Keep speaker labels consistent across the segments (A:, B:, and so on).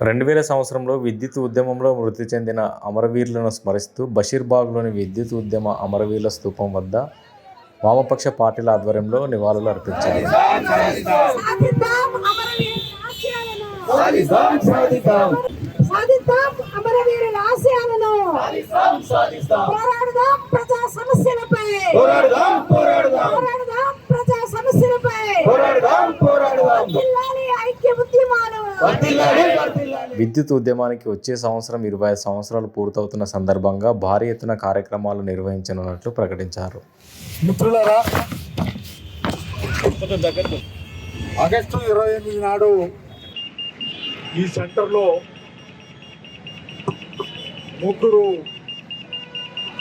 A: రెండు వేల సంవత్సరంలో విద్యుత్ ఉద్యమంలో మృతి చెందిన అమరవీరులను స్మరిస్తూ బషీర్బాగ్లోని విద్యుత్ ఉద్యమ అమరవీరుల స్తూపం వద్ద వామపక్ష పార్టీల ఆధ్వర్యంలో నివాళులు అర్పించారు.
B: సాధిద్దాం అమరవీరుల ఆశయాలను.
C: సాధిద్దాం సాధిద్దాం
B: సాధిద్దాం. అమరవీరుల ఆశయాలను పోరాడదాం ప్రజా సమస్యలపై.
C: పోరాడదాం. పోరాడదాం
B: సమస్యలపై
A: విద్యుత్ ఉద్యమానికి వచ్చే సంవత్సరం ఇరవై ఐదు సంవత్సరాలు పూర్తవుతున్న సందర్భంగా భారీ ఎత్తున కార్యక్రమాలు నిర్వహించనున్నట్లు ప్రకటించారు.
D: మిత్రులారా ఆగస్టు ఇరవై ఎనిమిది నాడు ఈ సెంటర్లో ముగ్గురు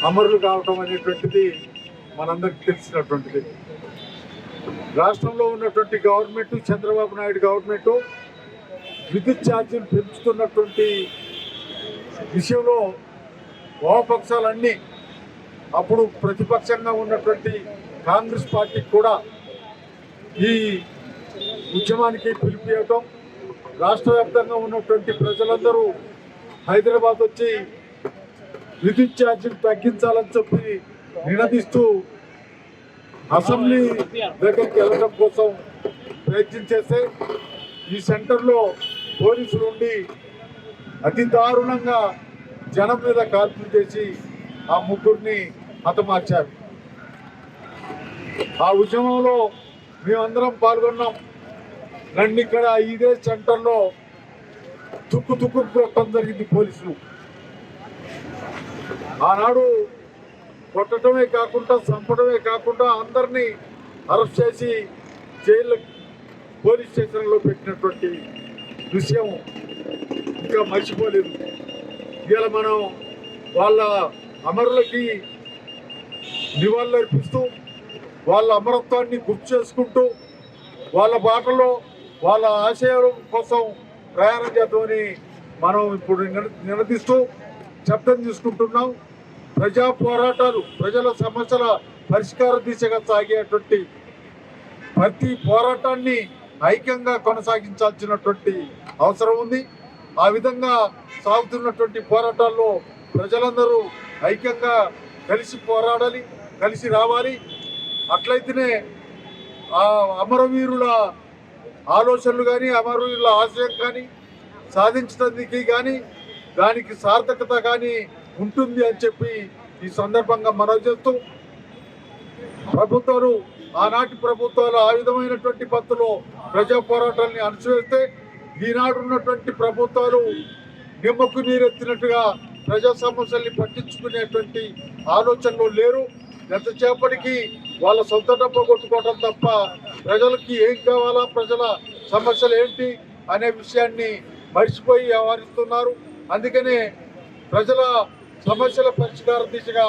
D: అమరులు కావటం అనేటువంటిది మనందరికి తెలిసినటువంటిది. రాష్ట్రంలో ఉన్నటువంటి గవర్నమెంట్ చంద్రబాబు నాయుడు గవర్నమెంట్ విద్యుత్ ఛార్జీలు పెంచుతున్నటువంటి విషయంలో వామపక్షాలన్నీ అప్పుడు ప్రతిపక్షంగా ఉన్నటువంటి కాంగ్రెస్ పార్టీకి కూడా ఈ ఉద్యమానికి పిలిపియటం రాష్ట్ర వ్యాప్తంగా ఉన్నటువంటి ప్రజలందరూ హైదరాబాద్ వచ్చి విద్యుత్ ఛార్జీలు తగ్గించాలని చెప్పి నినదిస్తూ అసెంబ్లీ దగ్గరికి వెళ్ళడం కోసం ప్రయత్నం చేస్తే ఈ సెంటర్లో పోలీసులు ఉండి అతి దారుణంగా జనం మీద కాల్పులు చేసి ఆ ముగ్గురిని హతమార్చారు. ఆ ఉద్యమంలో మేమందరం పాల్గొన్నాం. నన్ను ఇక్కడ ఇదే సెంటర్లో తుక్కు తుక్కు కొట్టడం జరిగింది పోలీసులు. ఆనాడు కొట్టడమే కాకుండా చంపడమే కాకుండా అందరినీ అరెస్ట్ చేసి జైలు పోలీస్ స్టేషన్లో పెట్టినటువంటి విషయం ఇంకా మర్చిపోలేదు. ఇవాళ మనం వాళ్ళ అమరులకి నివాళులర్పిస్తూ వాళ్ళ అమరత్వాన్ని గుర్తు చేసుకుంటూ వాళ్ళ బాటలో వాళ్ళ ఆశయాల కోసం ప్రయాణం చేద్దామని మనం ఇప్పుడు నిన- నినదిస్తూ శబ్దం తీసుకుంటున్నాం. ప్రజా పోరాటాలు ప్రజల సమస్యల పరిష్కార దిశగా సాగేటువంటి ప్రతి పోరాటాన్ని ఐక్యంగా కొనసాగించాల్సినటువంటి అవసరం ఉంది. ఆ విధంగా సాగుతున్నటువంటి పోరాటాల్లో ప్రజలందరూ ఐక్యంగా కలిసి పోరాడాలి కలిసి రావాలి. అట్లయితేనే ఆ అమరవీరుల ఆలోచనలు కానీ అమరవీరుల ఆశయం కానీ సాధించడానికి కానీ దానికి సార్థకత కానీ ఉంటుంది అని చెప్పి ఈ సందర్భంగా మనవి చేస్తూ ప్రభుత్వాలు ఆనాటి ప్రభుత్వాలు ఆ విధమైనటువంటి పద్ధతిలో ప్రజా పోరాటాన్ని అణచివేస్తే ఈనాడు ఉన్నటువంటి ప్రభుత్వాలు నిమ్మకు నీరెత్తినట్టుగా ప్రజా సమస్యల్ని పట్టించుకునేటువంటి ఆలోచనలు లేరు. ఎంతసేపటికి వాళ్ళ సొంత డబ్బు కొట్టుకోవటం తప్ప ప్రజలకి ఏం కావాలా ప్రజల సమస్యలు ఏంటి అనే విషయాన్ని మర్చిపోయి వ్యవహరిస్తున్నారు. అందుకనే ప్రజల సమస్యల పరిష్కార దిశగా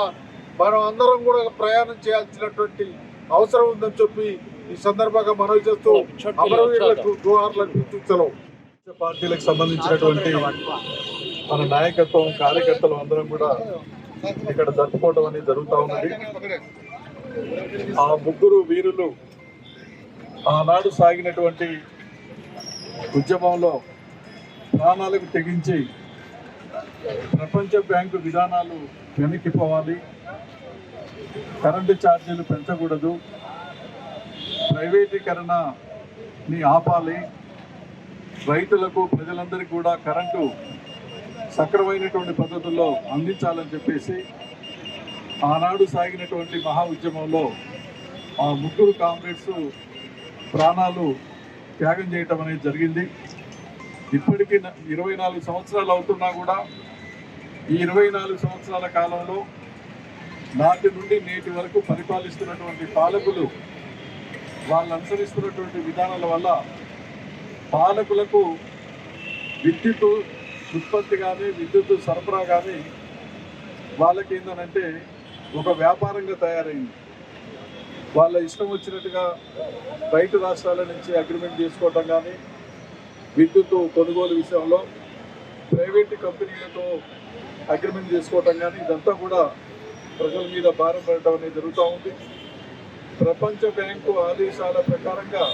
D: మనం అందరం కూడా ప్రయాణం చేయాల్సినటువంటి అవసరం ఉందని చెప్పి ఈ సందర్భంగా మనవి చేస్తూ అమరవీరులకు గుహార్లకు అర్పించలో పార్టీలకు సంబంధించినటువంటి మన నాయకత్వం కార్యకర్తలు అందరం కూడా ఇక్కడ జరుపుకోవడం అనేది జరుగుతూ ఉన్నది. ఆ ముగ్గురు వీరులు ఆనాడు సాగినటువంటి ఉద్యమంలో ప్రాణాలకు తెగించి ప్రపంచ బ్యాంకు విధానాలు వెనక్కిపోవాలి. కరెంటు ఛార్జీలు పెంచకూడదు. ప్రైవేటీకరణని ఆపాలి. రైతులకు ప్రజలందరికీ కూడా కరెంటు సక్రమైనటువంటి పద్ధతుల్లో అందించాలని చెప్పేసి ఆనాడు సాగినటువంటి మహా ఉద్యమంలో ఆ ముగ్గురు కామ్రేడ్స్ ప్రాణాలు త్యాగం చేయటం అనేది జరిగింది. ఇప్పటికీ ఇరవై నాలుగు సంవత్సరాలు అవుతున్నా కూడా ఈ ఇరవై నాలుగు సంవత్సరాల కాలంలో నాటి నుండి నేటి వరకు పరిపాలిస్తున్నటువంటి పాలకులు వాళ్ళు అనుసరిస్తున్నటువంటి విధానాల వల్ల పాలకులకు విద్యుత్ ఉత్పత్తి కానీ విద్యుత్ సరఫరా కానీ వాళ్ళకి ఏంటంటే ఒక వ్యాపారంగా తయారైంది. వాళ్ళ ఇష్టం వచ్చినట్టుగా బయట రాష్ట్రాల నుంచి అగ్రిమెంట్ చేసుకోవటం కానీ విద్యుత్ కొనుగోలు విషయంలో ప్రైవేట్ కంపెనీలతో అగ్రిమెంట్ చేసుకోవటం కానీ ఇదంతా కూడా ప్రజల మీద భారం పడటం అనేది జరుగుతూ ఉంది. ప్రపంచ బ్యాంకు ఆదేశాల ప్రకారంగా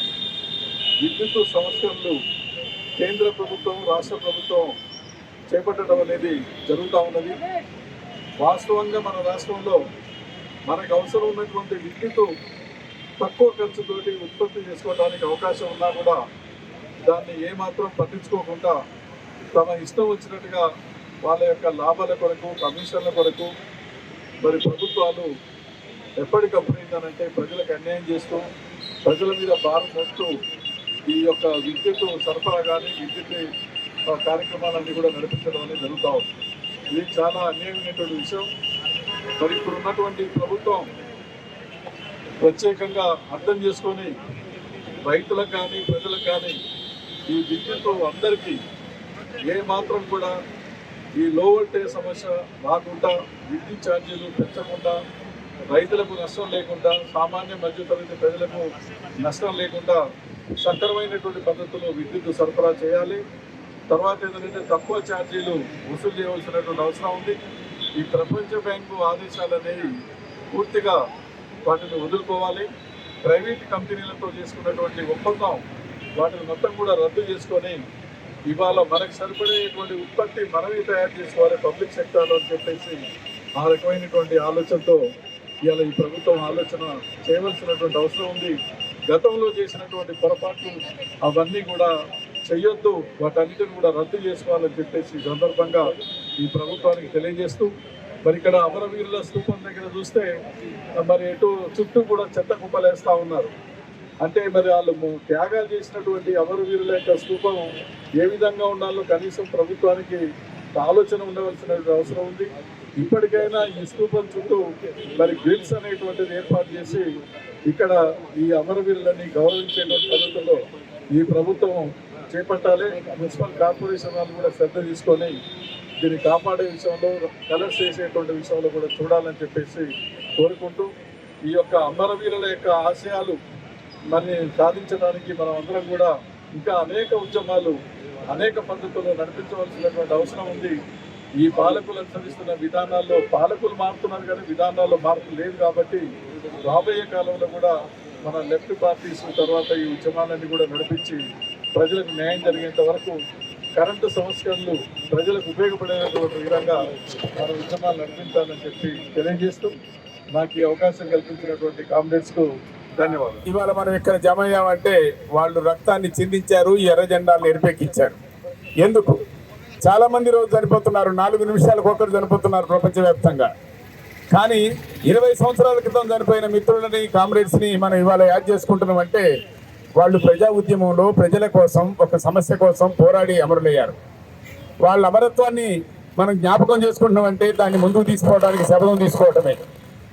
D: విద్యుత్ సంస్కరణలు
E: కేంద్ర ప్రభుత్వం రాష్ట్ర ప్రభుత్వం చేపట్టడం అనేది జరుగుతూ ఉన్నది. వాస్తవంగా మన రాష్ట్రంలో మనకు అవసరం ఉన్నటువంటి విద్యుత్ తక్కువ ఖర్చుతోటి ఉత్పత్తి చేసుకోవడానికి అవకాశం ఉన్నా కూడా దాన్ని ఏమాత్రం పట్టించుకోకుండా తమ ఇష్టం వచ్చినట్టుగా వాళ్ళ యొక్క లాభాల కొరకు కమిషన్ల కొరకు మరి ప్రభుత్వాలు ఎప్పటికప్పుడు ఏంటంటే ప్రజలకు అన్యాయం చేస్తూ ప్రజల మీద భారం మోపుతూ ఈ యొక్క విద్యుత్ సరఫరా కానీ విద్యుత్ ఆ, కార్యక్రమాలన్నీ కూడా నడిపించడం అనేది జరుగుతూ ఉంది. ఇది చాలా అన్యాయమైనటువంటి విషయం. మరి ఇప్పుడు ఉన్నటువంటి ప్రభుత్వం ప్రత్యేకంగా అర్థం చేసుకొని రైతులకు కానీ ప్రజలకు కానీ ఈ విద్యుత్ అందరికీ ఏ మాత్రం కూడా ఈ లో వోల్టేజ్ సమస్య రాకుండా విద్యుత్ ఛార్జీలు పెంచకుండా రైతులకు నష్టం లేకుండా సామాన్య మధ్యతరగతి ప్రజలకు నష్టం లేకుండా సక్రమైనటువంటి పద్ధతిలో విద్యుత్ సరఫరా చేయాలి. తర్వాత ఏంటంటే తక్కువ ఛార్జీలు వసూలు చేయవలసినటువంటి అవసరం ఉంది ఈ ప్రపంచ బ్యాంకు ఆదేశాలు అనేవి పూర్తిగా వాటిని వదులుకోవాలి. ప్రైవేట్ కంపెనీలతో చేసుకున్నటువంటి ఒప్పందం వాటిని మొత్తం కూడా రద్దు చేసుకొని ఇవాళ మనకు సరిపడేటువంటి ఉత్పత్తి మనమే తయారు చేసుకోవాలి పబ్లిక్ సెక్టార్లో అని చెప్పేసి ఆ రకమైనటువంటి ఆలోచనతో ఇవాళ ఈ ప్రభుత్వం ఆలోచన చేయవలసినటువంటి అవసరం ఉంది. గతంలో చేసినటువంటి పొరపాట్లు అవన్నీ కూడా చెయ్యొద్దు. వాటన్నిటిని కూడా రద్దు చేసుకోవాలని చెప్పేసి సందర్భంగా ఈ ప్రభుత్వానికి తెలియజేస్తూ మరి ఇక్కడ అమరవీరుల స్థూపం దగ్గర చూస్తే మరి ఎటు చుట్టూ కూడా చెత్త కుప్పలేస్తూ ఉన్నారు. అంటే మరి వాళ్ళు త్యాగాలు చేసినటువంటి అమరవీరుల యొక్క స్థూపం ఏ విధంగా ఉండాలో కనీసం ప్రభుత్వానికి ఆలోచన ఉండవలసిన అవసరం ఉంది. ఇప్పటికైనా ఈ స్థూపం చుట్టూ మరి గ్రిల్స్ అనేటువంటిది ఏర్పాటు చేసి ఇక్కడ ఈ అమరవీరులని గౌరవించేటువంటి పద్ధతిలో ఈ ప్రభుత్వం చేపట్టాలి. మున్సిపల్ కార్పొరేషన్ వాళ్ళు కూడా శ్రద్ధ తీసుకొని దీన్ని కాపాడే విషయంలో కలర్స్ చేసేటువంటి విషయంలో కూడా చూడాలని చెప్పేసి కోరుకుంటూ ఈ యొక్క అమరవీరుల యొక్క ఆశయాలు మరి సాధించడానికి మనం అందరం కూడా ఇంకా అనేక ఉద్యమాలు అనేక పద్ధతుల్లో నడిపించవలసినటువంటి అవసరం ఉంది. ఈ పాలకులు అనుసరిస్తున్న విధానాల్లో పాలకులు మారుతున్నారు కానీ విధానాల్లో మార్పు లేదు కాబట్టి రాబోయే కాలంలో కూడా మన లెఫ్ట్ పార్టీస్ తర్వాత ఈ ఉద్యమాలన్నీ కూడా నడిపించి ప్రజలకు న్యాయం జరిగేంత వరకు కరెంటు సంస్కరణలు ప్రజలకు ఉపయోగపడేటువంటి విధంగా మన ఉద్యమాలు నడిపించాలని చెప్పి తెలియజేస్తూ నాకు ఈ అవకాశం కల్పించినటువంటి కామ్రేడ్స్కు ధన్యవాదాలు.
F: ఇవాళ మనం ఇక్కడ జమ అయ్యామంటే వాళ్ళు రక్తాన్ని చిందించారు ఎర్ర జెండాలు ఎరిపెక్కించారు ఎందుకు? చాలా మంది రోజు చనిపోతున్నారు నాలుగు నిమిషాలకు ఒకరు చనిపోతున్నారు ప్రపంచవ్యాప్తంగా. కానీ ఇరవై సంవత్సరాల క్రితం చనిపోయిన మిత్రులని కామ్రేడ్స్ని మనం ఇవాళ యాడ్ చేసుకుంటున్నాం అంటే వాళ్ళు ప్రజా ఉద్యమంలో ప్రజల కోసం ఒక సమస్య కోసం పోరాడి అమరులయ్యారు. వాళ్ళ అమరత్వాన్ని మనం జ్ఞాపకం చేసుకుంటున్నామంటే దాన్ని ముందుకు తీసుకోవడానికి శపథం తీసుకోవటమే.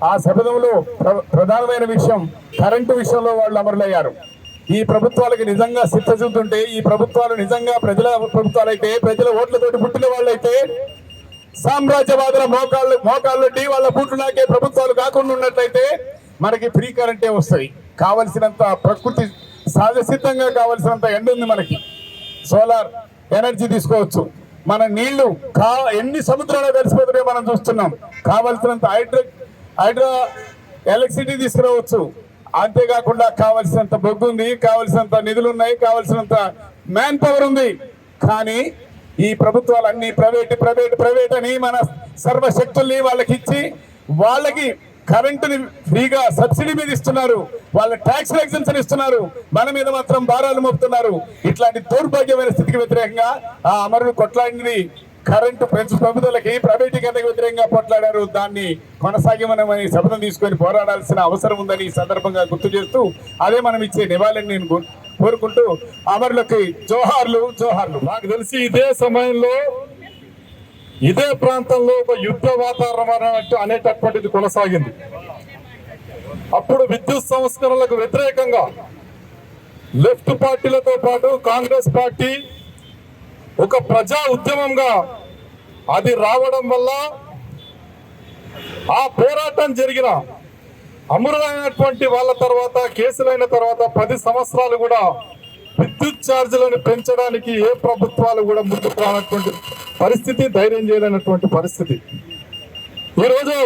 F: ఆ శపథంలో ప్ర- ప్రధానమైన విషయం కరెంటు విషయంలో వాళ్ళు అమరులయ్యారు. ఈ ప్రభుత్వాలకి నిజంగా సిద్ధశుద్ధి ఈ ప్రభుత్వాలు నిజంగా ప్రజల ప్రభుత్వాలైతే ప్రజల ఓట్లతోటి పుట్టిన వాళ్ళైతే సామ్రాజ్యవాదుల మోకాళ్ళు మోకాళ్ళు మోకాళ్ళొడ్డి వాళ్ళ బూట్లు నాకే ప్రభుత్వాలు కాకుండా ఉన్నట్లయితే మనకి ఫ్రీ కరెంటే వస్తుంది. కావలసినంత ప్రకృతి సహజ సిద్ధంగా కావలసినంత ఎండ ఉంది మనకి. సోలార్ ఎనర్జీ తీసుకోవచ్చు. మన నీళ్ళు కా ఎన్ని సముద్రాలు కలిసిపోతున్నాయో మనం చూస్తున్నాం. కావలసినంత హైడ్రో హైడ్రో ఎలక్ట్రిసిటీ తీసుకురావచ్చు. అంతేకాకుండా కావలసినంత బొగ్గు ఉంది కావలసినంత నిధులు ఉన్నాయి కావలసినంత మ్యాన్ పవర్ ఉంది. కానీ ఈ ప్రభుత్వాలు అన్ని ప్రైవేట్ ప్రైవేట్ ప్రైవేట్ అని మన సర్వశక్తుల్ని వాళ్ళకి ఇచ్చి వాళ్ళకి కరెంటుని ఫ్రీగా సబ్సిడీ మీద ఇస్తున్నారు. వాళ్ళ ట్యాక్స్ ఎగ్జంప్షన్ ఇస్తున్నారు. మన మీద మాత్రం భారాలు మోపుతున్నారు. ఇట్లాంటి దౌర్భాగ్యమైన స్థితికి వ్యతిరేకంగా ఆ అమరులు కొట్లాడినది కరెంటు పెంచు ప్రభుత్వాలకి ప్రైవేటీకరణకు వ్యతిరేకంగా పోట్లాడారు. దాన్ని కొనసాగమని శపథం తీసుకొని పోరాడాల్సిన అవసరం ఉందని ఈ సందర్భంగా గుర్తు చేస్తూ అదే మనం ఇచ్చే నివాళిని నేను కోరుకుంటూ అమరులకి జోహార్లు జోహార్లు.
G: నాకు తెలిసి ఇదే సమయంలో ఇదే ప్రాంతంలో ఒక యుద్ధ వాతావరణం అనేటటువంటిది కొనసాగింది. అప్పుడు విద్యుత్ సంస్కరణలకు వ్యతిరేకంగా లెఫ్ట్ పార్టీలతో పాటు కాంగ్రెస్ పార్టీ ఒక ప్రజా ఉద్యమంగా అది రావడం వల్ల ఆ పోరాటం జరిగిన అమరులైనటువంటి వాళ్ళ తర్వాత కేసులైన తర్వాత పది సంవత్సరాలు కూడా విద్యుత్ ఛార్జీలను పెంచడానికి ఏ ప్రభుత్వాలు కూడా ముందుకు రానటువంటి పరిస్థితి ధైర్యం చేయలేనటువంటి పరిస్థితి. ఈరోజు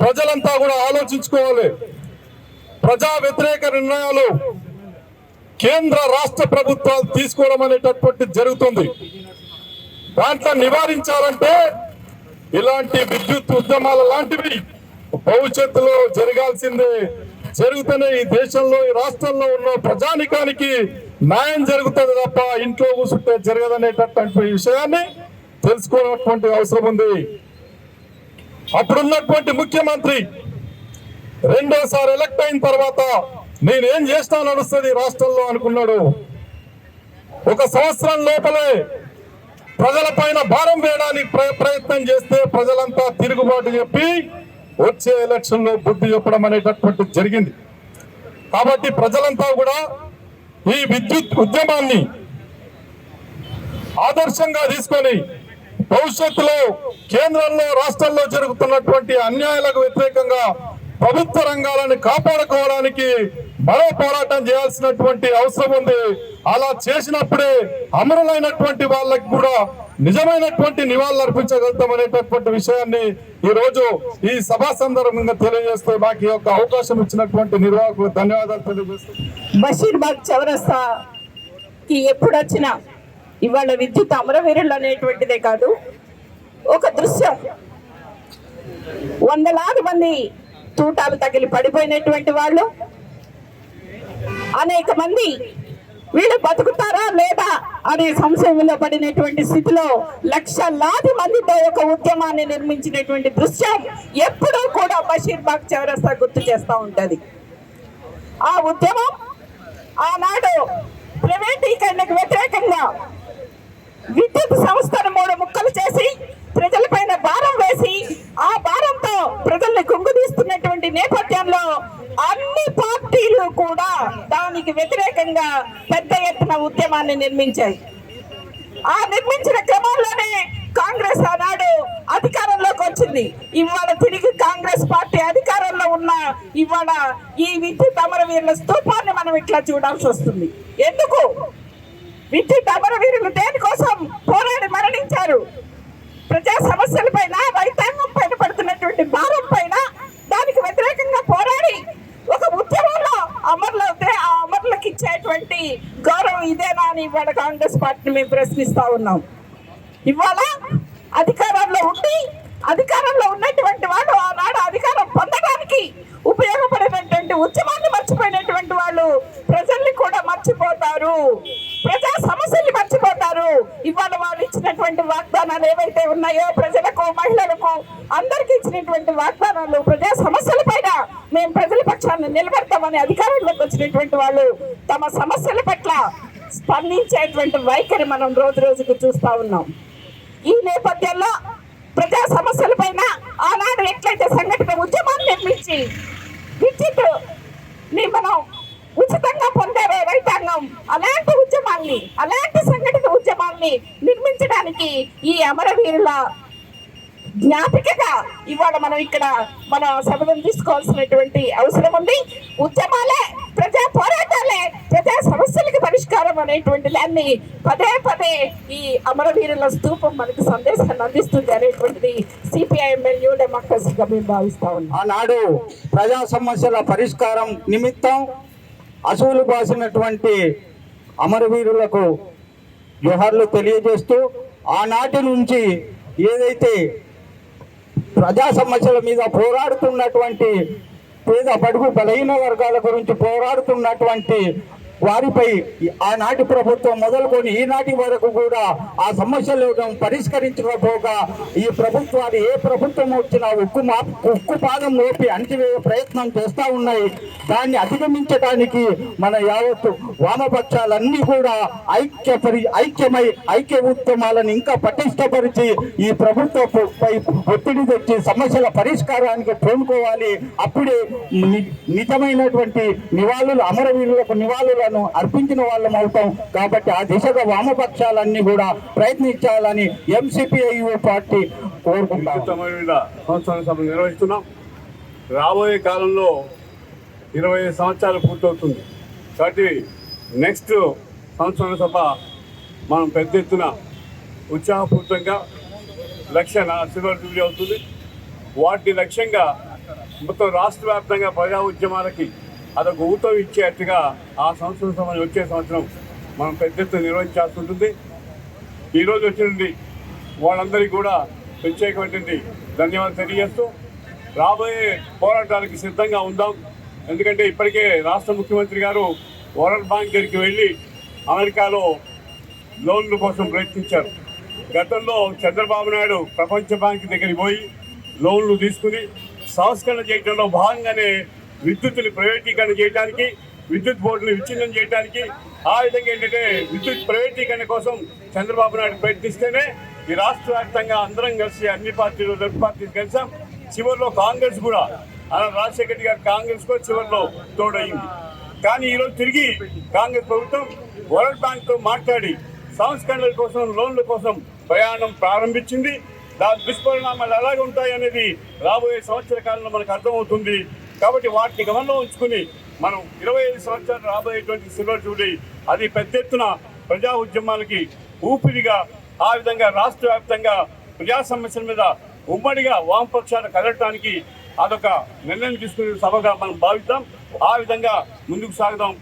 G: ప్రజలంతా కూడా ఆలోచించుకోవాలి. ప్రజా వ్యతిరేక నిర్ణయాలు కేంద్ర రాష్ట్ర ప్రభుత్వాలు తీసుకోవడం అనేటటువంటి జరుగుతుంది. దాంట్లో నివారించాలంటే ఇలాంటి విద్యుత్ ఉద్యమాల లాంటివి భవిష్యత్తులో జరగాల్సిందే. జరుగుతూనే ఈ దేశంలో ఈ రాష్ట్రంలో ఉన్న ప్రజానికానికి న్యాయం జరుగుతుంది తప్ప ఇంట్లో కూర్చుంటే జరగదనేటటువంటి విషయాన్ని తెలుసుకోవాల్సినటువంటి అవసరం ఉంది. అప్పుడున్నటువంటి ముఖ్యమంత్రి రెండోసారి ఎలక్ట్ అయిన తర్వాత నేనేం చేస్తాను నడుస్తుంది రాష్ట్రంలో అనుకున్నాడు? ఒక సంవత్సరం లోపలే ప్రజల పైన భారం వేయడానికి ప్ర- ప్రయత్నం చేస్తే ప్రజలంతా తిరుగుబాటు చెప్పి వచ్చే ఎలక్షన్లో బుద్ధి చెప్పడం అనేటటువంటి జరిగింది. కాబట్టి ప్రజలంతా కూడా ఈ విద్యుత్ ఉద్యమాన్ని ఆదర్శంగా తీసుకొని భవిష్యత్తులో కేంద్రంలో రాష్ట్రంలో జరుగుతున్నటువంటి అన్యాయాలకు వ్యతిరేకంగా ప్రభుత్వ రంగాలను కాపాడుకోవడానికి మరో పోరాటం చేయాల్సినటువంటి అవసరం ఉంది. అలా చేసినప్పుడే అమరులైనటువంటి వాళ్ళకి కూడా నిజమైనటువంటి నివాళులు అర్పించగలుగుతాం అనేటటువంటి విషయాన్ని ఈ రోజు ఈ సభా సందర్భంగా తెలియజేస్తూ మాకు ఈ యొక్క అవకాశం ఇచ్చినటువంటి నిర్వాహకులు ధన్యవాదాలు తెలియజేస్తూ.
H: బషీర్బాగ్ చౌరస్తాకి ఎప్పుడు వచ్చినా ఇవాళ విద్యుత్ అమరవీరులు అనేటువంటిదే కాదు ఒక దృశ్యం. వందలాది మంది తూటాలు తగిలి పడిపోయినటువంటి వాళ్ళు. అనేక మంది వీళ్ళు బతుకుతారా లేదా అనే సంశయంలో పడినటువంటి స్థితిలో లక్షలాది మందితో ఒక ఉద్యమాన్ని నిర్మించినటువంటి దృశ్యం ఎప్పుడూ కూడా బషీర్బాగ్ చౌరస్తా గుర్తు చేస్తూ ఉంటుంది. ఆ ఉద్యమం ఆనాడు ప్రైవేటీకరణకు వ్యతిరేకంగా విద్యుత్ సంస్థను మూడు ముక్కలు చేసి ప్రజలపైన భారం వేసి ఆ భారంతో ప్రజల్ని కుంగుదీస్తున్నటువంటి నేపథ్యంలో అన్ని పార్టీలు కూడా దానికి వ్యతిరేకంగా పెద్ద ఎత్తున ఉద్యమాన్ని నిర్మించాయి. ఆ నిర్మించిన క్రమంలోనే కాంగ్రెస్ ఆనాడు అధికారంలోకి వచ్చింది. ఇవాళ తిరిగి కాంగ్రెస్ పార్టీ అధికారంలో ఉన్న ఇవాళ ఈ విద్యుత్ అమరవీరుల స్తూపాన్ని మనం ఇట్లా చూడాల్సి వస్తుంది. ఎందుకు? విద్యుత్ అమరవీరులు దేనికోసం పోరాడి మరణించారు? ప్రజా సమస్యల పైన రైతాంగం పైన పడుతున్నటువంటి భారం పైన దానికి వ్యతిరేకంగా పోరాడి ఒక ఉద్యమంలో అమరులవుతే ఆ అమరులకు ఇచ్చేటువంటి గౌరవం ఇదేనా అని ఇవాళ కాంగ్రెస్ పార్టీని మేము ప్రశ్నిస్తా ఉన్నాం. ఇవాళ అధికారంలో ఉండి అధికారంలో ఉన్నటువంటి వాళ్ళు ఆనాడు అధికారం పొందడానికి ఉపయోగపడినటువంటి ఉద్యమాన్ని మర్చిపోయినటువంటి వాళ్ళు ప్రజల్ని కూడా మర్చిపోతారు. ప్రజా సమస్యల్ని మర్చిపోతారు ఇవాళ వాళ్ళు ఇచ్చినటువంటి వాగ్దానాలు ఏవైతే ఉన్నాయో ప్రజలకు మహిళలకు అందరికి ఇచ్చినటువంటి వాగ్దానాలు ప్రజా సమస్యల పైన మేము ప్రజల పక్షాన్ని నిలబెడతామని అధికారంలోకి వచ్చినటువంటి వాళ్ళు తమ సమస్యల పట్ల స్పందించేటువంటి వైఖరి మనం రోజు రోజుకు చూస్తా ఉన్నాం. ఈ నేపథ్యంలో ప్రజా సమస్యల పైన ఆనాడు ఎట్లయితే సంఘటన ఉద్యమాన్ని నిర్మించి విద్యుత్ ఉద్యమం అలాంటి ఉద్యమాన్ని అలాంటి సంఘటిత ఉద్యమాన్ని నిర్మించడానికి ఈ అమరవీరుల జ్ఞాపికగా ఇవాళ మనం ఇక్కడ మన సభను తీసుకోవాల్సినటువంటి అవసరం ఉంది. ఉద్యమాలే ప్రజా పోరాటాలే ప్రజా సమస్యలకు పరిష్కారం అనేటువంటి దాన్ని పదే పదే ఈ అమరవీరుల స్థూపం మనకు సందేశాన్ని అందిస్తుంది అనేటువంటిది సిపిఐఎంఎల్ న్యూ డెమోక్రసీగా మేము భావిస్తా ఉన్నాం.
I: ఆనాడు ప్రజా సమస్యల పరిష్కారం నిమిత్తం అసూలు బాసినటువంటి అమరవీరులకు జోహార్లు తెలియజేస్తూ ఆనాటి నుంచి ఏదైతే ప్రజా సమస్యల మీద పోరాడుతున్నటువంటి పేద బడుగు బలహీన వర్గాల గురించి పోరాడుతున్నటువంటి వారిపై ఆనాటి ప్రభుత్వం మొదలుకొని ఈనాటి వరకు కూడా ఆ సమస్యలు పరిష్కరించకపోగా ఈ ప్రభుత్వాలు ఏ ప్రభుత్వం వచ్చినా ఉక్కు మా ఉక్కు పాదం మోపి అణిచివేయ ప్రయత్నం చేస్తూ ఉన్నాయి. దాన్ని అధిగమించడానికి మన యావత్తు వామపక్షాలన్నీ కూడా ఐక్యపరి ఐక్యమై ఐక్య ఉద్యమాలను ఇంకా పటిష్టపరిచి ఈ ప్రభుత్వంపై ఒత్తిడి తెచ్చి సమస్యల పరిష్కారానికి పూనుకోవాలి అప్పుడే నిజమైనటువంటి నివాళులు అమరవీరులకు నివాళులను అర్పించిన వాళ్ళం అవుతాం. కాబట్టి ఆ దిశగా వామపక్షాలన్నీ కూడా ప్రయత్నించాలని ఎంసిపిఐ పార్టీ కోరుకుంటాం.
J: నిర్వహిస్తున్నాం. రాబోయే కాలంలో ఇరవై ఐదు సంవత్సరాలు పూర్తవుతుంది. కాబట్టి నెక్స్ట్ సంవత్సర సభ మనం పెద్ద ఎత్తున ఉత్సాహపూరితంగా లక్ష్య సిల్వర్ జూబ్లీ అవుతుంది. వాటి లక్ష్యంగా మొత్తం రాష్ట్ర వ్యాప్తంగా ప్రజా ఉద్యమాలకి అదొక ఊతో ఇచ్చేట్టుగా ఆ సంవత్సరం సమయం వచ్చే సంవత్సరం మనం పెద్ద ఎత్తున నిర్వహించాల్సి ఉంటుంది. ఈరోజు వచ్చినటువంటి వాళ్ళందరికీ కూడా ప్రత్యేకమైనటువంటి ధన్యవాదాలు తెలియజేస్తూ రాబోయే పోరాటానికి సిద్ధంగా ఉందాం. ఎందుకంటే ఇప్పటికే రాష్ట్ర ముఖ్యమంత్రి గారు వరల్డ్ బ్యాంక్ దగ్గరికి వెళ్ళి అమెరికాలో లోన్ల కోసం ప్రయత్నించారు. గతంలో చంద్రబాబు నాయుడు ప్రపంచ బ్యాంక్ దగ్గరికి పోయి లోన్లు తీసుకుని సంస్కరణ చేయడంలో భాగంగానే విద్యుత్తుని ప్రైవేటీకరణ చేయడానికి విద్యుత్ బోర్డుని విచ్ఛిన్నం చేయడానికి ఆ విధంగా ఏంటంటే విద్యుత్ ప్రైవేటీకరణ కోసం చంద్రబాబు నాయుడు ప్రయత్నిస్తేనే ఈ రాష్ట్ర వ్యాప్తంగా అందరం కలిసి అన్ని పార్టీలు రెండు పార్టీలు కలిసాం. చివరిలో కాంగ్రెస్ కూడా. అలా రాజశేఖర రెడ్డి గారు కాంగ్రెస్ కూడా చివరిలో తోడయింది. కానీ ఈరోజు తిరిగి కాంగ్రెస్ ప్రభుత్వం వరల్డ్ బ్యాంక్తో మాట్లాడి సంస్కరణల కోసం లోన్ల కోసం ప్రయాణం ప్రారంభించింది. దాని దుష్పరిణామాలు ఎలాగ ఉంటాయి అనేది రాబోయే సంవత్సర కాలంలో మనకు అర్థమవుతుంది. కాబట్టి వాటిని గమనంలో ఉంచుకుని మనం ఇరవై ఐదు సంవత్సరాలు రాబోయేటువంటి సిల్వర్ జూబ్లీ అది పెద్ద ఎత్తున ప్రజా ఉద్యమాలకి ఊపిరిగా ఆ విధంగా రాష్ట్ర వ్యాప్తంగా ప్రజా సమస్యల మీద ఉమ్మడిగా వామపక్షాలు కదలటానికి అదొక నిర్ణయం తీసుకునే సభగా మనం భావిద్దాం. ఆ విధంగా ముందుకు సాగుదాం.